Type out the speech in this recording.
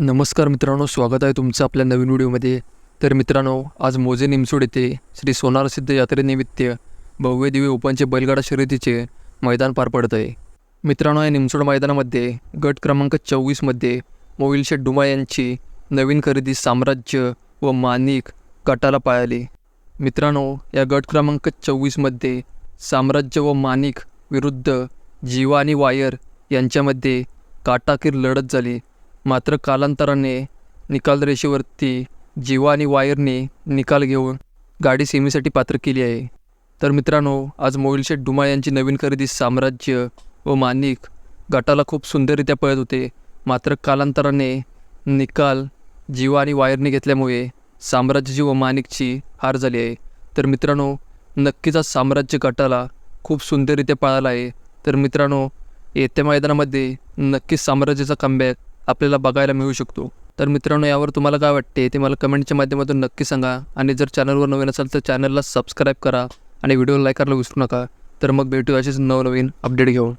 नमस्कार मित्रांनो स्वागत आहे तुमचं आपल्या नवीन व्हिडिओमध्ये. तर मित्रांनो आज मोजे निमसोड येथे श्री सोनार सिद्ध यात्रेनिमित्त भव्य दिव्य ओपनचे बैलगाडा शर्यतीचे मैदान पार पडत आहे मित्रांनो या निमसोड मैदानामध्ये गट क्रमांक चोवीसमध्ये मोविलशेठ डुमा यांची नवीन खरेदी साम्राज्य व मानिक गटाला पाळली. मित्रांनो या गट क्रमांक चोवीसमध्ये साम्राज्य व मानिक विरुद्ध जीवा आणि वायर यांच्यामध्ये काटाकीर लढत झाली. मात्र कालांतराने निकाल रेषेवरती जीवा आणि वायरने निकाल घेऊन गाडी सेमीसाठी पात्र केली आहे. तर मित्रांनो आज मोहिलशेठ डुमा यांची नवीन खरेदी साम्राज्य व मानिक गटाला खूप सुंदररित्या पळत होते. मात्र कालांतराने निकाल जीवा आणि वायरने घेतल्यामुळे साम्राज्यची व मानिकची हार झाली आहे. तर मित्रांनो नक्कीच आज साम्राज्य गटाला खूप सुंदररित्या पळाला आहे. तर मित्रांनो येत्या मैदानामध्ये नक्कीच साम्राज्याचा कमबॅक आपल्याला बघायला मिळू शकतो. तर मित्रांनो यावर तुम्हाला काय वाटते ते मला कमेंटच्या माध्यमातून नक्की सांगा. आणि जर चॅनलवर नवीन असाल तर चॅनलला सबस्क्राईब करा. आणि व्हिडिओ लाईक करायला विसरू नका. तर मग भेटू असेच नवनवीन अपडेट घेऊन.